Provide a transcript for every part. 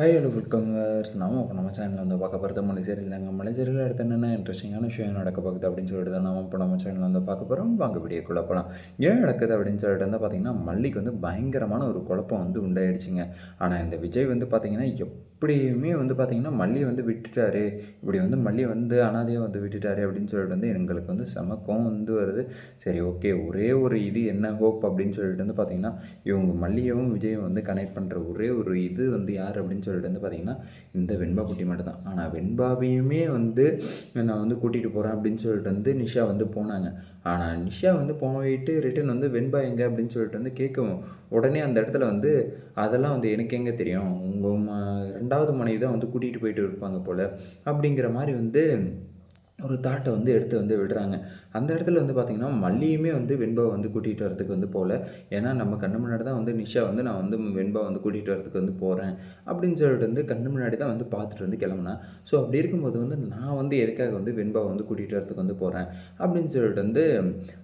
Hi hello welcome நாம இப்போ நம்ம சேனலில் வந்து பார்க்க போகிறது மலைச்சேரியில் தாங்க மலைச்சேரியில் அடுத்து என்னென்ன இன்ட்ரெஸ்டிங்கான விஷயம் நடக்க போகுது அப்படின்னு சொல்லிட்டு தான் நம்ம இப்போ நம்ம சேனலில் வந்து பார்க்க போகிறோம் வாங்க வீடியோ குழப்பலாம் ஏன் நடக்குது அப்படின்னு சொல்லிட்டு வந்து பார்த்திங்கன்னா மல்லிக்கு வந்து பயங்கரமான ஒரு குழப்பம் வந்து உண்டாயிடுச்சுங்க. ஆனால் இந்த விஜய் வந்து பார்த்திங்கன்னா எப்படியுமே வந்து பார்த்திங்கன்னா மல்லியை வந்து விட்டுட்டாரு. இப்படி வந்து மல்லியை வந்து அனாதையாக வந்து விட்டுட்டாரு அப்படின்னு சொல்லிட்டு வந்து எங்களுக்கு வந்து செமக்கம் வந்து வருது. சரி ஓகே ஒரே ஒரு இது என்ன ஹோப் அப்படின்னு சொல்லிட்டு வந்து பார்த்திங்கன்னா இவங்க மல்லியவும் விஜயும் வந்து கனெக்ட் பண்ணுற ஒரே ஒரு இது வந்து யார் அப்படின்னு சொல்லிட்டு வந்து பார்த்திங்கன்னா இந்த வெண்பா குட்டி மட்டும் தான் ஆனால் வெண்பாவையுமே வந்து நான் வந்து கூட்டிகிட்டு போகிறேன் அப்படின்னு சொல்லிட்டு வந்து நிஷா வந்து போனாங்க. ஆனால் நிஷா வந்து போயிட்டு ரிட்டன் வந்து வெண்பா எங்கே அப்படின்னு சொல்லிட்டு வந்து கேட்கவும் உடனே அந்த இடத்துல வந்து அதெல்லாம் வந்து எனக்கு எங்கே தெரியும்? உங்கள் ம ரெண்டாவது மனைவி தான் வந்து கூட்டிகிட்டு போயிட்டு இருப்பாங்க போல். அப்படிங்கிற மாதிரி வந்து ஒரு தாட்டை வந்து எடுத்து வந்து விடுறாங்க. அந்த இடத்துல வந்து பார்த்திங்கன்னா மல்லியுமே வந்து வெண்பாவை வந்து கூட்டிகிட்டு வரதுக்கு வந்து போகல ஏன்னா நம்ம கண்ணு முன்னாடி தான் வந்து நிஷா வந்து நான் வந்து வெண்பா வந்து கூட்டிகிட்டு வரதுக்கு வந்து போகிறேன் அப்படின்னு சொல்லிட்டு வந்து கண்ணு முன்னாடி தான் வந்து பார்த்துட்டு வந்து கிளம்புனா. ஸோ அப்படி இருக்கும்போது வந்து நான் வந்து எதுக்காக வந்து வெண்பாவை வந்து கூட்டிகிட்டு வரதுக்கு வந்து போகிறேன் அப்படின்னு சொல்லிட்டு வந்து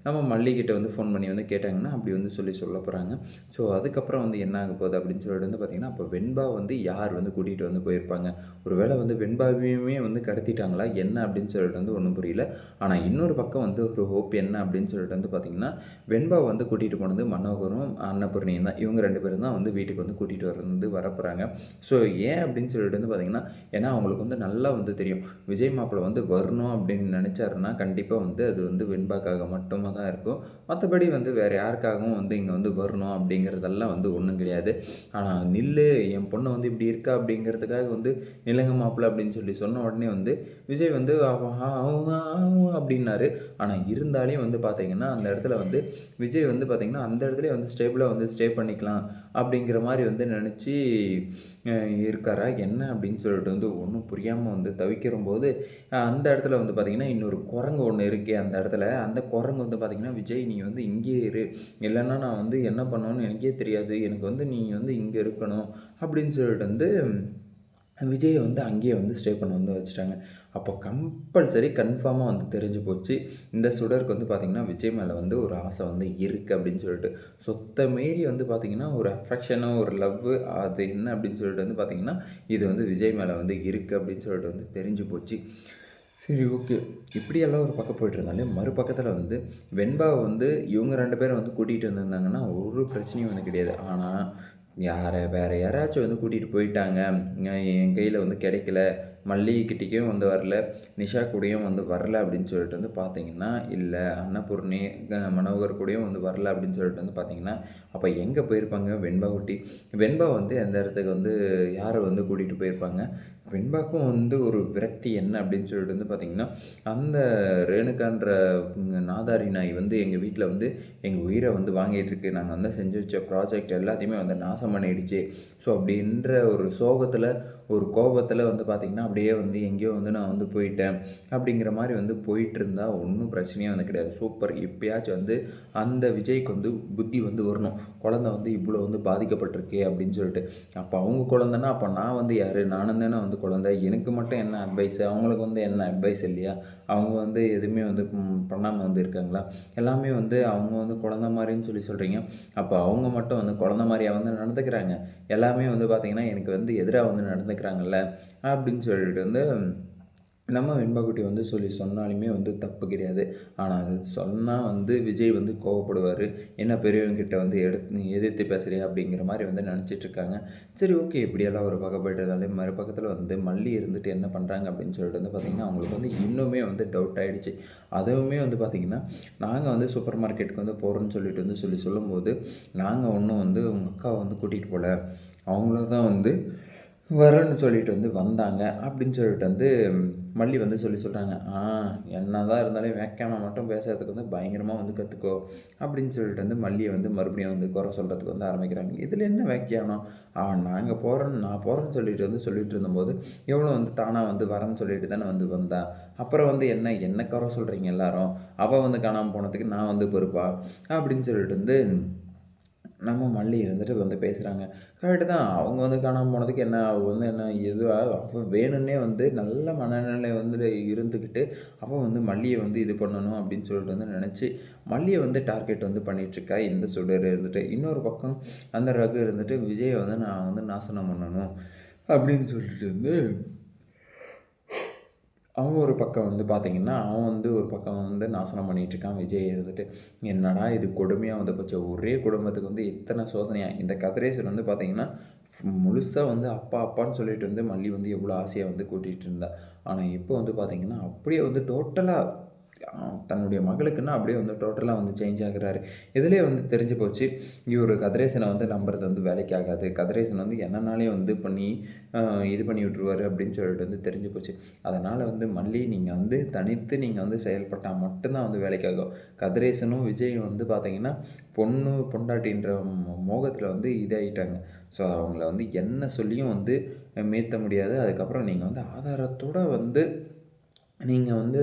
நம்ம மல்லிகிட்ட வந்து ஃபோன் பண்ணி வந்து கேட்டாங்கன்னா அப்படி வந்து சொல்லி சொல்ல போகிறாங்க ஸோ அதுக்கப்புறம் வந்து என்ன ஆக போகுது அப்படின்னு சொல்லிட்டு வந்து பார்த்திங்கன்னா அப்போ வெண்பா வந்து யார் வந்து கூட்டிகிட்டு வந்து போயிருப்பாங்க? ஒருவேளை வந்து வெண்பாவையுமே வந்து கடத்திட்டாங்களா? என்ன அப்படின்னு சொல்லிட்டு வந்து வந்து ஒன்றும் புரியல. ஆனால் இன்னொரு பக்கம் வந்து ஒரு ஹோப் என்ன அப்படின்னு சொல்லிட்டு வந்து பார்த்திங்கன்னா வெண்பா வந்து கூட்டிகிட்டு போனது மனோகரும் அன்னபூர்ணியும் தான். இவங்க ரெண்டு பேரும் தான் வந்து வீட்டுக்கு வந்து கூட்டிகிட்டு வந்து வரப்போகிறாங்க ஸோ ஏன் அப்படின்னு சொல்லிட்டு வந்து பார்த்திங்கன்னா ஏன்னா அவங்களுக்கு வந்து நல்லா வந்து தெரியும். விஜய் மாப்பிள்ளை வந்து வரணும் அப்படின்னு நினச்சாருன்னா கண்டிப்பாக வந்து அது வந்து வெண்பாக்காக மட்டுமா தான் இருக்கும். மற்றபடி வந்து வேறு யாருக்காகவும் வந்து இங்கே வந்து வரணும் அப்படிங்கிறதெல்லாம் வந்து ஒன்றும் கிடையாது. ஆனால் நில்லு என் பொண்ணு வந்து இப்படி இருக்கா அப்படிங்கிறதுக்காக வந்து நிலங்க மாப்பிள்ளை அப்படின்னு சொல்லி சொன்ன உடனே வந்து விஜய் வந்து அவங்க அப்படின்னாரு. ஆனால் இருந்தாலே வந்து பார்த்தீங்கன்னா அந்த இடத்துல வந்து விஜய் வந்து பார்த்திங்கன்னா அந்த இடத்துல வந்து ஸ்டேபிளாக வந்து ஸ்டே பண்ணிக்கலாம் அப்படிங்கிற மாதிரி வந்து நினச்சி இருக்காரா? என்ன அப்படின்னு சொல்லிட்டு வந்து ஒன்றும் புரியாமல் வந்து தவிக்கிற போது அந்த இடத்துல வந்து பார்த்திங்கன்னா இன்னொரு குரங்கு ஒன்று இருக்குது அந்த இடத்துல. அந்த குரங்கு வந்து பார்த்திங்கன்னா விஜய் நீ வந்து இங்கேயே இரு. இல்லைன்னா நான் வந்து என்ன பண்ணணும்னு எனக்கே தெரியாது. எனக்கு வந்து நீ வந்து இங்கே இருக்கணும். அப்படின்னு சொல்லிட்டு வந்து விஜயை வந்து அங்கேயே வந்து ஸ்டே பண்ண வந்து வச்சுட்டாங்க. அப்போ கம்பல்சரி கன்ஃபார்மாக வந்து தெரிஞ்சு போச்சு. இந்த சுடருக்கு வந்து பார்த்திங்கன்னா விஜய் மேலே வந்து ஒரு ஆசை வந்து இருக்குது அப்படின்னு சொல்லிட்டு. சொத்த மாரி வந்து பார்த்திங்கன்னா ஒரு அஃபெக்ஷனோ ஒரு லவ் அது என்ன அப்படின்னு சொல்லிட்டு வந்து பார்த்திங்கன்னா இது வந்து விஜய் மேலே வந்து இருக்குது அப்படின்னு சொல்லிட்டு வந்து தெரிஞ்சு போச்சு. சரி ஓகே இப்படியெல்லாம் ஒரு பக்கம் போயிட்டு இருந்தாலே மறுபக்கத்தில் வந்து வெண்பாவை வந்து இவங்க ரெண்டு பேரும் வந்து கூட்டிகிட்டு வந்திருந்தாங்கன்னா ஒரு பிரச்சனையும் வந்து கிடையாது. ஆனால் யாரை வேறு யாராச்சும் வந்து கூட்டிகிட்டு போயிட்டாங்க. என் கையில் வந்து கிடைக்கல. மல்லிகைக்கிட்டேயும் வந்து வரல நிஷா கூடயும் வந்து வரல அப்படின்னு சொல்லிட்டு வந்து பார்த்தீங்கன்னா இல்லை அன்னபூர்ணி மனோகர் கூடயும் வந்து வரல அப்படின்னு சொல்லிட்டு வந்து பார்த்தீங்கன்னா அப்போ எங்கே போயிருப்பாங்க வெண்பா குட்டி? வெண்பா வந்து எந்த இடத்துக்கு வந்து யாரை வந்து கூட்டிகிட்டு போயிருப்பாங்க? வெண்பாக்கும் வந்து ஒரு விரக்தி என்ன அப்படின்னு சொல்லிட்டு வந்து பார்த்திங்கன்னா அந்த ரேணுகான்ற நாதாரி நாய் வந்து எங்கள் வீட்டில் வந்து எங்கள் உயிரை வந்து வாங்கிட்டுருக்கு நாங்கள் வந்து செஞ்சு வச்ச ப்ராஜெக்ட் எல்லாத்தையுமே வந்து நாசம் பண்ணிடுச்சு. ஸோ அப்படின்ற ஒரு சோகத்தில் ஒரு கோபத்தில் வந்து பார்த்திங்கன்னா அப்படியே வந்து எங்கேயோ வந்து நான் வந்து போயிட்டேன். அப்படிங்கிற மாதிரி வந்து போயிட்டு இருந்தால் ஒன்றும் பிரச்சனையே வந்து கிடையாது. சூப்பர். எப்பயாச்சும் வந்து அந்த விஜய்க்கு வந்து புத்தி வந்து வரணும். குழந்தை வந்து இவ்வளோ வந்து பாதிக்கப்பட்டிருக்கே அப்படின்னு சொல்லிட்டு. அப்போ அவங்க குழந்தைன்னா அப்போ நான் வந்து யார்? நானும் தானே வந்து குழந்தை. எனக்கு மட்டும் என்ன அட்வைஸ் அவங்களுக்கு வந்து என்ன அட்வைஸ் இல்லையா? அவங்க வந்து எதுவுமே வந்து பண்ணாமல் வந்து இருக்காங்களா? எல்லாமே வந்து அவங்க வந்து குழந்த மாதிரின்னு சொல்லி சொல்கிறீங்க அப்போ அவங்க மட்டும் வந்து குழந்த மாதிரியாக வந்து நடந்துக்கிறாங்க? எல்லாமே வந்து பார்த்திங்கன்னா எனக்கு வந்து எதிராக வந்து நடந்துக்கிறாங்கல்ல? அப்படின்னு சொல்லிட்டு வந்து நம்ம வெண்பாக்குட்டி வந்து சொல்லி சொன்னாலுமே வந்து தப்பு கிடையாது. ஆனால் அது சொன்னால் வந்து விஜய் வந்து கோவப்படுவார். என்ன பெரியவங்கிட்ட வந்து எடுத்து எதிர்த்து பேசுகிறியா அப்படிங்கிற மாதிரி வந்து நினச்சிட்ருக்காங்க சரி ஓகே இப்படியெல்லாம் ஒரு பக்கம் போய்ட்டு மறுபக்கத்தில் வந்து மல்லி இருந்துட்டு என்ன பண்ணுறாங்க அப்படின்னு சொல்லிட்டு வந்து பார்த்திங்கன்னா அவங்களுக்கு வந்து இன்னுமே வந்து டவுட் ஆகிடுச்சு அதுவுமே வந்து பார்த்திங்கன்னா நாங்கள் வந்து சூப்பர் மார்க்கெட்டுக்கு வந்து போகிறோன்னு சொல்லிட்டு வந்து சொல்லி சொல்லும்போது நாங்கள் ஒன்றும் வந்து உங்கள் அக்காவை வந்து கூட்டிகிட்டு போகல அவங்கள தான் வந்து வரேன்னு சொல்லிட்டு வந்து வந்தாங்க. அப்படின்னு சொல்லிட்டு வந்து மல்லி வந்து சொல்லி சொல்கிறாங்க ஆ என்ன தான் இருந்தாலும் வேக்காமல் மட்டும் பேசுறதுக்கு வந்து பயங்கரமாக வந்து கற்றுக்கோ அப்படின்னு சொல்லிட்டு வந்து மல்லியை வந்து மறுபடியும் வந்து குறை சொல்கிறதுக்கு வந்து ஆரம்பிக்கிறாங்க. இதில் என்ன வேக்கியானம் அவன் நாங்கள் போகிறோன்னு நான் போகிறேன்னு சொல்லிட்டு வந்து சொல்லிட்டு இருந்தபோது எவ்வளோ வந்து தானாக வந்து வரேன்னு சொல்லிட்டு தானே வந்து வந்தா. அப்புறம் வந்து என்ன என்ன குறை சொல்கிறீங்க எல்லாரும்? அவள் வந்து காணாமல் போனதுக்கு நான் வந்து பொறுப்பா? அப்படின்னு சொல்லிட்டு வந்து நம்ம மல்லி இருந்துட்டு வந்து பேசுகிறாங்க கரெக்டு தான். அவங்க வந்து காணாமல் போனதுக்கு என்ன அவங்க வந்து என்ன எதுவாக அவள் வேணும்னே வந்து நல்ல மனநிலை வந்து இருந்துக்கிட்டு அவள் வந்து மல்லியை வந்து இது பண்ணணும் அப்படின்னு சொல்லிட்டு வந்து நினச்சி மல்லியை வந்து டார்கெட் வந்து பண்ணிகிட்ருக்கா இந்த சுடர் இருந்துட்டு. இன்னொரு பக்கம் அந்த ரகு இருந்துட்டு விஜயை வந்து நான் வந்து நாசனம் பண்ணணும் அப்படின்னு சொல்லிட்டு வந்து அவன் ஒரு பக்கம் வந்து பார்த்தீங்கன்னா அவன் வந்து ஒரு பக்கம் வந்து நாசனம் பண்ணிகிட்ருக்கான் இருக்கான் விஜய் இருந்துட்டு என்னடா இது கொடுமையாக வந்து போச்சு. ஒரே குடும்பத்துக்கு வந்து இத்தனை சோதனையாக இந்த கதிரேசன் வந்து பார்த்தீங்கன்னா முழுசாக வந்து அப்பா அப்பான்னு சொல்லிட்டு வந்து மல்லி வந்து எவ்வளோ ஆசையாக வந்து கூட்டிகிட்டு இருந்தா. ஆனால் இப்போ வந்து பார்த்தீங்கன்னா அப்படியே வந்து டோட்டலாக தன்னுடைய மகளுக்குன்னா அப்படியே வந்து டோட்டலாக வந்து சேஞ்ச் ஆகுறாரு. இதுலேயே வந்து தெரிஞ்சு போச்சு இவர் கதிரேசனை வந்து நம்புறது வந்து வேலைக்கு ஆகாது கதிரேசன் வந்து என்னன்னாலே வந்து பண்ணி இது பண்ணி விட்ருவாரு அப்படின்னு சொல்லிட்டு வந்து தெரிஞ்சு போச்சு. அதனால் வந்து மல்லி நீங்கள் வந்து தனித்து நீங்கள் வந்து செயல்பட்டால் மட்டும்தான் வந்து வேலைக்கு ஆகும் கதிரேசனும் விஜயும் வந்து பார்த்தீங்கன்னா பொண்ணு பொண்டாட்டின்ற மோகத்தில் வந்து இதாகிட்டாங்க ஸோ அவங்கள வந்து என்ன சொல்லியும் வந்து மீட்ட முடியாது. அதுக்கப்புறம் நீங்கள் வந்து ஆதாரத்தோட வந்து நீங்கள் வந்து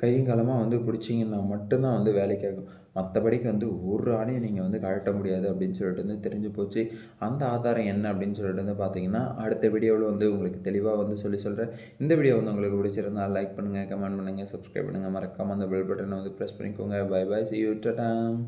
கையும் காலமாக வந்து பிடிச்சிங்கன்னா மட்டும்தான் வந்து வேலைக்கு ஆகும் மற்றபடிக்கு வந்து ஒரு ஆணையும் நீங்கள் வந்து கழட்ட முடியாது அப்படின்னு சொல்லிட்டு வந்து தெரிஞ்சு போச்சு. அந்த ஆதாரம் என்ன அப்படின்னு சொல்லிட்டு வந்து பார்த்தீங்கன்னா அடுத்த வீடியோவில் வந்து உங்களுக்கு தெளிவாக வந்து சொல்லி சொல்கிறேன் இந்த வீடியோ வந்து உங்களுக்கு பிடிச்சிருந்தா லைக் பண்ணுங்கள் கமெண்ட் பண்ணுங்கள் சப்ஸ்கிரைப் பண்ணுங்கள் மறக்காமல் அந்த பெல் பட்டனை வந்து ப்ரெஸ் பண்ணிக்கோங்க. Bye bye see you Tom